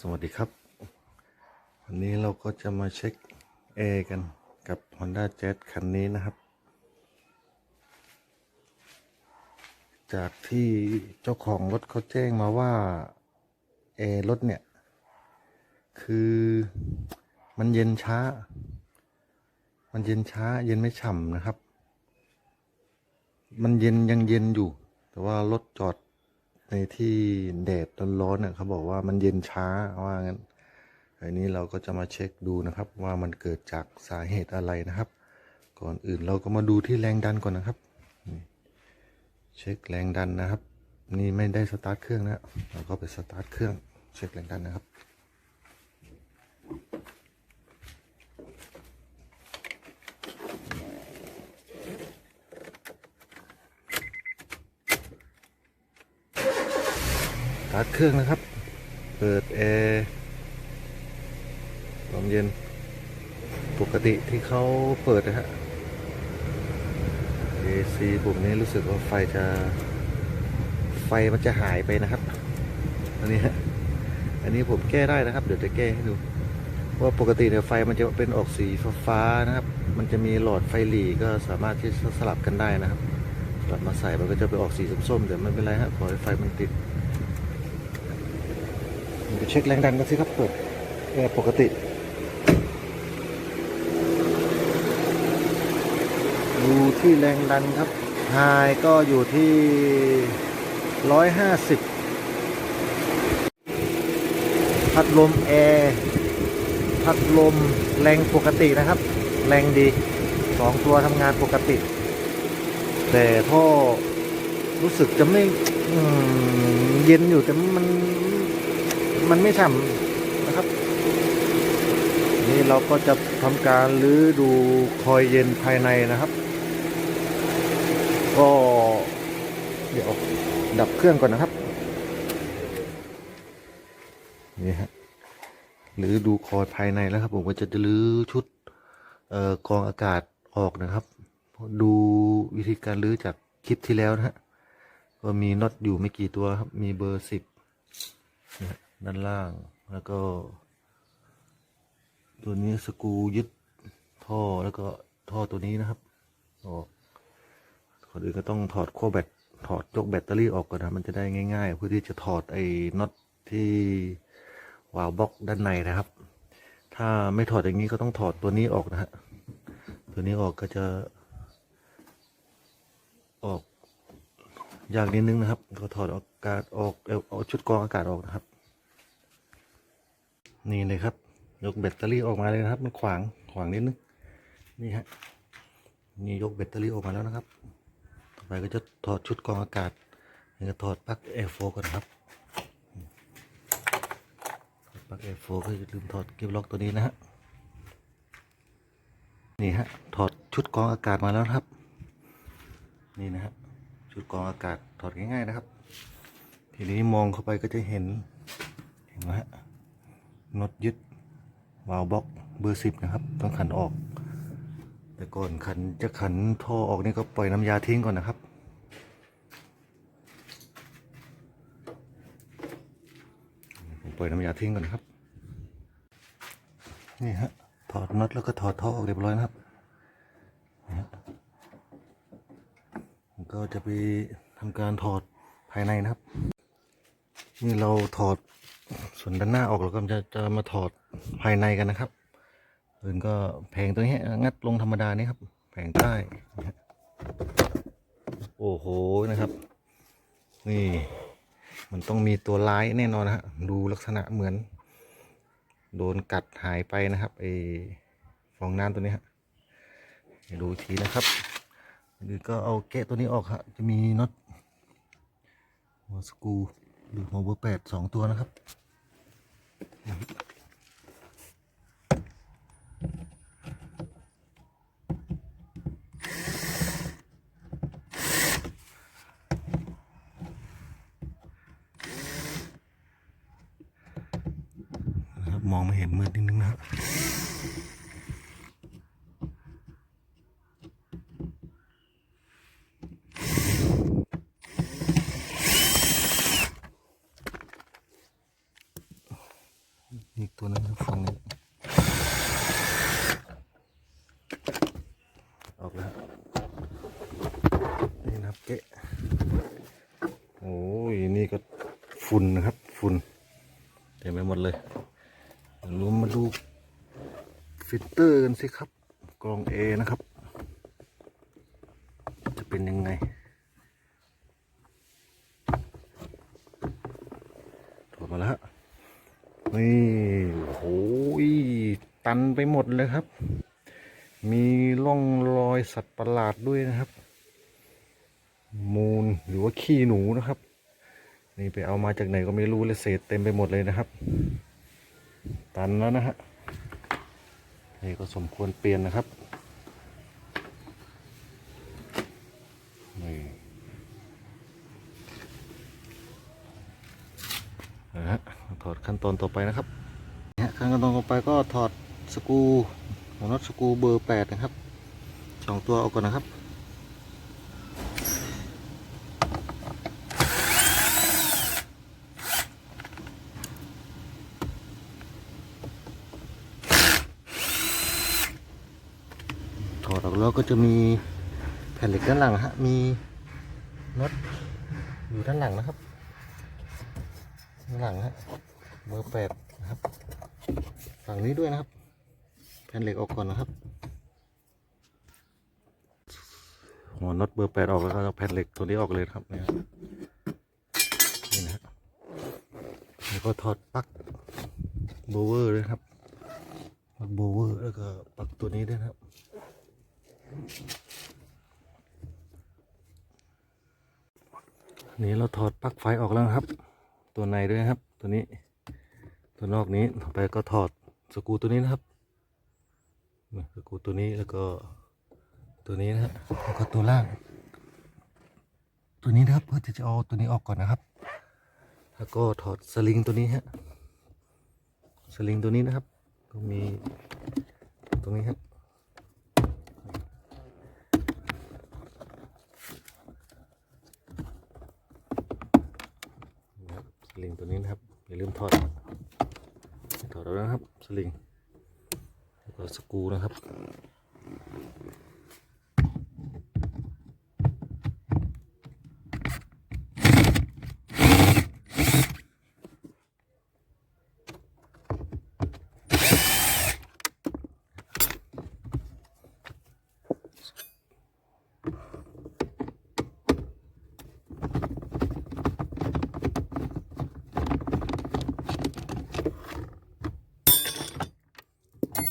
สวัสดีครับ วันนี้เราก็จะมาเช็คแอร์กันกับ Honda Jazz คันนี้นะครับ จากที่เจ้าของรถเขาแจ้งมาว่าแอร์รถเนี่ย คือมันเย็นช้า มันเย็นช้าเย็นไม่ฉ่ำนะครับ มันเย็นยังเย็นอยู่ แต่ว่ารถจอด ในที่แดดร้อนๆเนี่ยเขาบอกว่ามันเย็นช้าว่างั้นอันนี้เราก็จะมาเช็คดูนะครับว่ามันเกิดจากสาเหตุอะไรนะครับ ก่อนอื่นเราก็มาดูที่แรงดันก่อนนะครับ เช็คแรงดันนะครับ นี่ไม่ได้สตาร์ทเครื่องนะเราก็ไปสตาร์ทเครื่องเช็คแรงดันนะครับ ตาร์ทเครื่องนะครับ เปิดแอร์ลมเย็น ปกติที่เขาเปิดนะฮะ AC ปุ่มนี้รู้สึกว่าไฟจะ ไฟมันจะหายไปนะครับ อันนี้ฮะ อันนี้ผมแก้ได้นะครับ เดี๋ยวจะแก้ให้ดู ว่าปกติเนี่ยไฟมันจะเป็นออกสีฟ้านะครับ มันจะมีหลอดไฟหลีก็สามารถที่จะสลับกันได้นะครับ สลับมาใส่มันก็จะไปออกสีส้มๆแต่ไม่เป็นไรฮะ ขอให้ไฟมันติด ไปเช็คแรงดันกันสิครับเปิดแอร์ปกติดูที่แรงดันครับไฮก็อยู่ที่ร้อยห้าสิบพัดลมแอร์พัดลมแรงปกตินะครับ แรงดีสองตัวทำงานปกติ แต่ท่อรู้สึกจะไม่เย็นอยู่แต่มัน มันไม่ฉ่ำนะครับ นี่เราก็จะทำการรื้อดูคอยเย็นภายในนะครับ ก็เดี๋ยวดับเครื่องก่อนนะครับ นี่ฮะหรือดูคอยภายในแล้วครับ ผมก็จะรื้อชุดเอ่อกองอากาศออกนะครับ ดูวิธีการรื้อจากคลิปที่แล้วนะฮะก็มีน็อตอยู่ไม่กี่ตัวครับ มีเบอร์สิบ ด้านล่างแล้วก็ ตัวนี้สกรูยึดท่อแล้วก็ท่อตัวนี้นะครับออกก่อนอื่นก็ต้องถอดขั้วแบตถอดยกแบตเตอรี่ออกก่อนนะมันจะได้ง่ายๆเพื่อที่จะถอดไอ้น็อตที่วาล์วบล็อกด้านในนะครับ ถ้าไม่ถอดอย่างนี้ก็ต้องถอดตัวนี้ออกนะฮะตัวนี้ออกก็จะ ออกยากนิดนึงนะครับ ก็ถอดอากาศออกเอาชุดกรองอากาศออกนะครับ นี่เลยครับ ยกแบตเตอรี่ออกมาเลยนะครับ มันขวางขวางนิดนึงนี่ฮะนี่ยกแบตเตอรี่ออกมาแล้วนะครับ ต่อไปก็จะถอดชุดกรองอากาศนี่ก็ถอดปลั๊กแอร์โฟก่อนครับปลั๊กแอร์โฟก็อย่าลืมถอดเก็บล็อกตัวนี้นะฮะนี่ฮะถอดชุดกรองอากาศมาแล้วครับ นี่นะฮะชุดกรองอากาศถอดง่ายๆนะครับ ทีนี้มองเข้าไปก็จะเห็นเห็นไหมฮะ น็อตยึดวาล์วบล็อกเบอร์สิบนะครับ ต้องขันออก แต่ก่อนขันจะขันท่อออกนี่ก็ปล่อยน้ำยาทิ้งก่อนนะครับผมปล่อยน้ำยาทิ้งก่อนนะครับ นี่ฮะถอดน็อตแล้วก็ถอดท่อออกเรียบร้อยนะครับก็จะไปทำการถอดภายในนะครับ นี่เราถอด ส่วนด้านหน้าออกแล้วก็จะจะมาถอดภายในกันนะครับอื่นก็แผงตัวนี้งัดลงธรรมดานี่ครับ แผงใต้โอ้โหนะครับ นี่ มันต้องมีตัวร้ายแน่นอนนะฮะดูลักษณะเหมือน โดนกัดหายไปนะครับไอฟองน้ำตัวนี้ฮะดูทีนะครับหรือก็เอาแกะตัวนี้ออกฮะจะมีน็อตหัวสกรูหรือหัวเบอร์แปดสองตัวนะครับ มองไม่เห็นมืดนิดนึงนะครับ อีก ตัวนึงครับฝั่งนี้ออกแล้วนี่นะครับเกะโอ้ยนี่ก็ฝุ่นนะครับฝุ่นเต็มไปหมดเลยเดี๋ยวเรามาดูฟิลเตอร์กันสิครับกรอง A นะครับ จะเป็นยังไงถอดมาแล้วนี่ ตันไปหมดเลยครับ มีร่องรอยสัตว์ประหลาดด้วยนะครับ มูลหรือว่าขี้หนูนะครับ นี่ไปเอามาจากไหนก็ไม่รู้เลยเศษเต็มไปหมดเลยนะครับ ตันแล้วนะฮะนี่ก็สมควรเปลี่ยนนะครับนี่นะฮะถอดขั้นตอนต่อไปนะครับขั้นตอนต่อไปก็ถอด สกูหัวน็อตสกูเบอร์แปดนะครับสองตัวเอาก่อนนะครับถอดออกแล้วก็จะมีแผ่นเหล็กด้านหลังฮะมีน็อตอยู่ด้านหลังนะครับข้างหลังฮะเบอร์แปดนะครับฝั่งนี้ด้วยนะครับ นเหล็กออกก่อนนะครับ หัวน็อตเบอร์แปดออกแล้วก็แผ่นเหล็กตัวนี้ออกเลยครับเนี่ยนี่นะฮะแล้วก็ถอดปลั๊กโบเวอร์ด้วยครับปลั๊กโบเวอร์แล้วก็ปลั๊กตัวนี้ด้วยครับนี่เราถอดปลั๊กไฟออกแล้วครับ ตัวในด้วยครับ ตัวนี้ ตัวนอกนี้ต่อไปก็ถอดสกูตัวนี้นะครับ กูตัวนี้แล้วก็ตัวนี้นะฮะแล้วก็ตัวล่าง ตัวนี้นะครับเพื่อที่จะเอาตัวนี้ออกก่อนนะครับ แล้วก็ถอดสลิงตัวนี้ฮะสลิงตัวนี้นะครับ ก็มีตรงนี้ครับสลิงตัวนี้นะครับอย่าลืมถอดถอดแล้วนะครับสลิง สกูนะครับ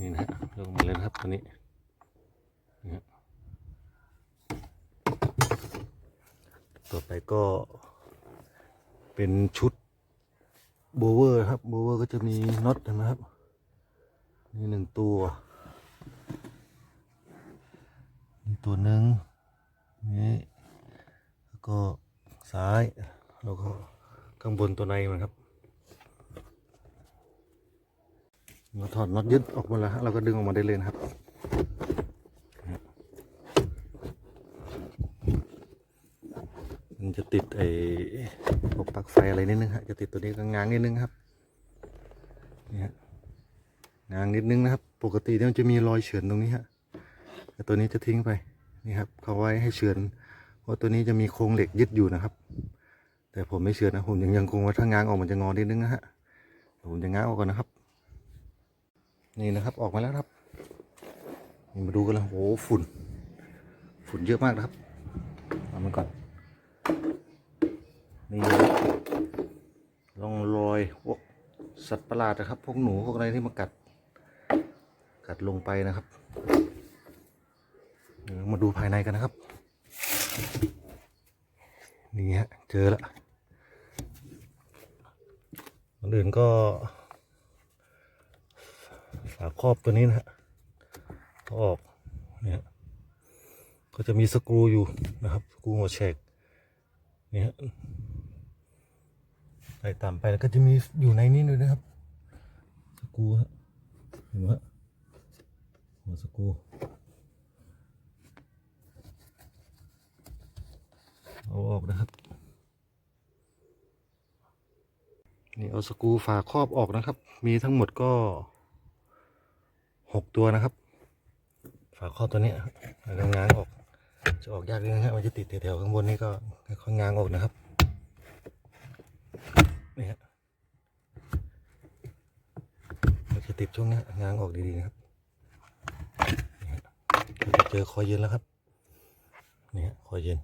นี่นะฮะลงมาเลยนะครับ ตัวนี้ต่อไปก็เป็นชุดโบเวอร์ครับโบเวอร์ก็จะมีน็อตนไหมครับนี่หนึ่งตัวนี่ตัวหนึ่งนี่แล้วก็ซ้ายแล้วก็ข้างบนตัวในมันครับเราถอดน็อตยึดออกมาแล้วเราก็ดึงออกมาได้เลยนะครับ มัน จะติดไอ้พวกปลั๊กไฟอะไรนิดนึงฮะจะติดตัวนี้ก็ง้างนิดนึงครับนี่ฮะง้างนิดนึงนะครับ ปกติเนี่ยมันจะมีรอยเฉือนตรงนี้ฮะแต่ตัวนี้จะทิ้งไปนี่ครับเขาไว้ให้เฉือนเพราะตัวนี้จะมีโครงเหล็กยึดอยู่นะครับ แต่ผมไม่เฉือนนะผมยังยังคงว่าถ้าง้างออกมันจะงอนิดนึงนะฮะผมจะง้างออกก่อนนะครับ นี่นะครับออกมาแล้วครับนี่มาดูกันแล้วโอ้โหฝุ่น ฝุ่นเยอะมากนะครับเอามันก่อน นี่ร่องรอยพวกสัตว์ประหลาดนะครับ พวกหนูพวกอะไรที่มากัด กัดลงไปนะครับ มาดูภายในกันนะครับ นี่ฮะเจอแล้วคนอื่นก็ฝาครอบตัวนี้นะฮะออกเนี่ยก็จะมีสกรูอยู่นะครับสกรูหัวแฉก นี่ไล่ตามไปแล้วก็จะมีอยู่ในนี้ด้วยนะครับสกูฮะเห็นไหมะหัวสกูเอาออกนะครับนี่เอาสกูฝาครอบออกนะครับ มีทั้งหมดก็หกตัวนะครับ ฝาครอบตัวนี้ยแล้วง้างออก จะออกยากนิดนึงฮะมันจะติดแถวๆข้างบนนี่ก็ค่อยๆงางออกนะครับนี่ฮะมันจะติดช่วงนี้งางออกดีๆนะครับนี่ฮะเราจะเจอคอยเย็นแล้วครับนี่ฮะคอยเย็น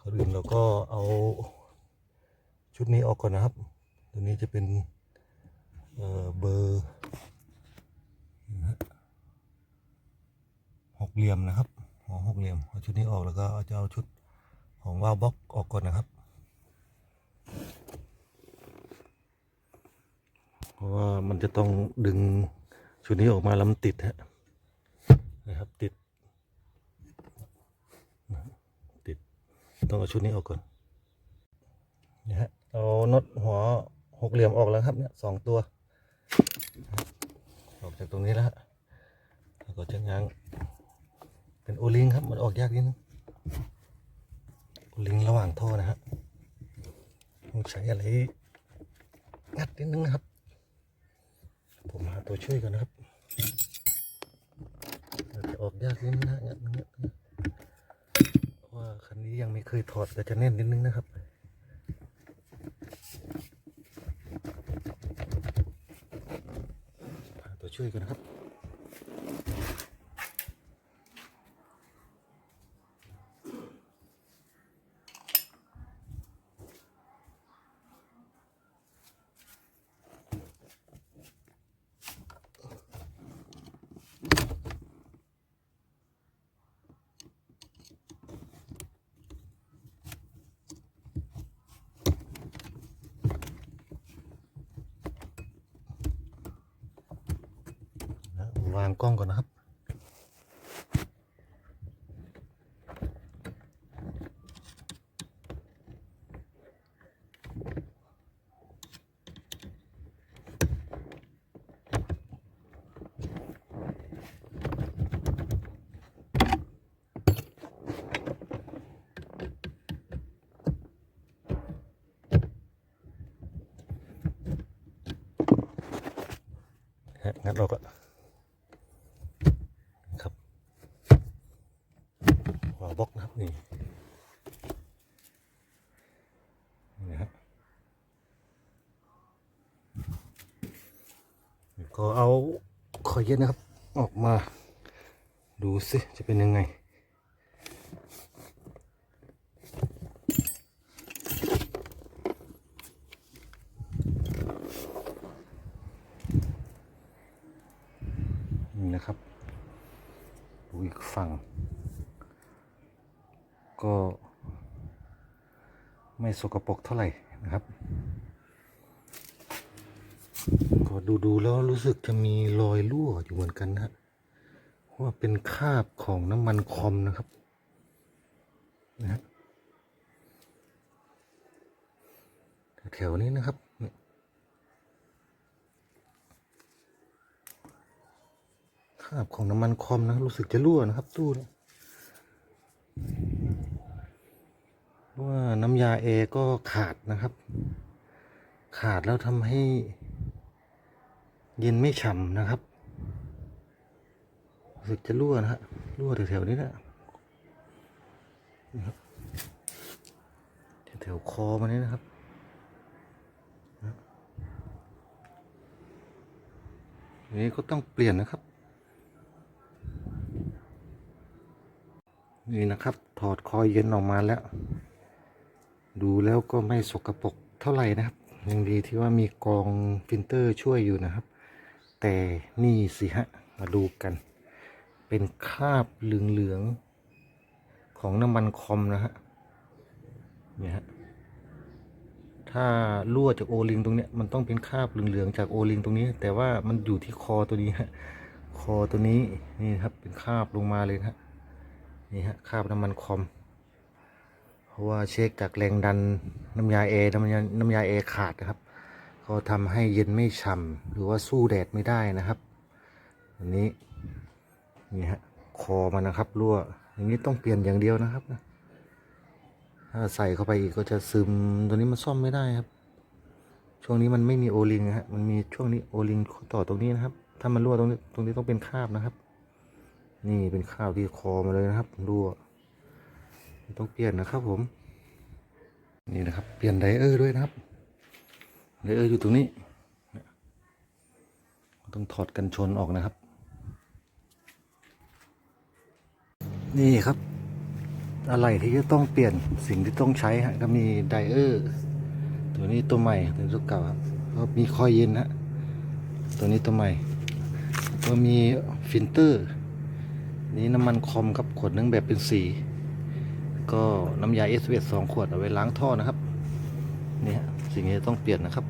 ก่อนอื่นเราก็เอาชุดนี้ออกก่อนนะครับ ตัวนี้จะเป็นเเบอร์นะฮะ เหลี่ยมนะครับหัวหกเหลี่ยมเอาชุดนี้ออกแล้วก็เอาจะเอาชุดของวาล์วบล็อกออกก่อนนะครับเพราะว่ามันจะต้องดึงชุดนี้ออกมาแล้วมันติดฮะนะครับติดติดต้องเอาชุดนี้ออกก่อนนี่ฮะเอาน็อตหัวหกเหลี่ยมออกแล้วครับเนี่ยสองตัว ออกจากตรงนี้แล้วฮะแล้วก็จะง้าง เป็นโอลิงครับ มันออกยากนิดนึงโอลิงระหว่างท่อนะฮะต้องใช้อะไรงัดนิดนึงนะครับ ผมหาตัวช่วยก่อนนะครับจะออกยากนิดนึงนะงัดงัดงัดเพราะว่าคันนี้ยังไม่เคยถอดแต่จะแน่นนิดนึงนะครับหาตัวช่วยก่อนนะครับ นะวางกล้องก่อนนะครับฮะงั้นเราก็ครับหัวบล็อกนะครับนี่นี่นะฮะก็เอาค อยเย็นนะครับ ออกมา ดูสิจะเป็นยังไง นี่นะครับ ดูอีกฝั่ง ก็ไม่สกปรกเท่าไหร่นะครับ ก็ ดูดูแล้วรู้สึกจะมีรอยรั่วอยู่เหมือนกันนะว่าเป็นคราบของน้ำมันคอมนะครับนะฮะแถวๆนี้นะครับคราบของน้ำมันคอมนะรู้สึกจะรั่วนะครับ ตู้เนี่ยเพราะว่าน้ำยาเอก็ขาดนะครับ ขาดแล้วทำให้ เย็นไม่ฉ่ำนะครับรู้สึกจะรั่วนะฮะรั่วแถวๆนี้นะนี่ครับแถวๆคอมันนี้นะครับนี้ก็ต้องเปลี่ยนนะครับ นี่นะครับ ถอดคอยเย็นออกมาแล้ว ดูแล้วก็ไม่สกรปรกเท่าไหร่นะครับยังดีที่ว่ามีกองฟิลเตอร์ช่วยอยู่นะครับ แต่นี่สิฮะ มาดูกัน เป็นคราบเหลืองๆของน้ำมันคอมนะฮะเนี่ยฮะถ้ารั่วจากโอลิงตรงเนี้ยมันต้องเป็นคราบเหลืองๆจากโอลิงตรงนี้ แต่ว่ามันอยู่ที่คอตัวนี้ฮะคอตัวนี้นี่ครับเป็นคราบลงมาเลยฮะนี่ฮะคราบน้ำมันคอมเพราะว่าเช็คจากแรงดันน้ำยาเอน้ำยาน้ำยาเอขาดนะครับ ก็ทำให้เย็นไม่ฉ่ำหรือว่าสู้แดดไม่ได้นะครับ อันนี้นี่ฮะคอมันนะครับรั่วอย่างนี้ต้องเปลี่ยนอย่างเดียวนะครับนะถ้าใส่เข้าไปอีกก็จะซึมตัวนี้มันซ่อมไม่ได้ครับ ช่วงนี้มันไม่มีโอลิงนะฮะมันมีช่วงนี้โอลิงต่อตรงนี้นะครับ ถ้ามันรั่วตรงนี้ตรงนี้ต้องเป็นคราบนะครับ นี่เป็นคราบที่คอมาเลยนะครับรั่วต้องเปลี่ยนนะครับผม นี่นะครับ เปลี่ยนไดเออร์ด้วยนะครับ ไดเออร์อยู่ตรงนี้ ต้องถอดกันชนออกนะครับ นี่ครับ อะไรที่จะต้องเปลี่ยนสิ่งที่ต้องใช้ฮะก็มีไดเออร์ตัวนี้ตัวใหม่ตัวตัวเก่าครับก็มีคอยเย็นฮะตัวนี้ตัวใหม่ก็มีฟิลเตอร์ นี่น้ำมันคอมครับขวดนึงแบบเป็นสีก็น้ำยาเอสเวสสองขวดเอาไว้ล้างท่อนะครับนี่ฮะ สิ่งนี้ต้องเปลี่ยนนะครับ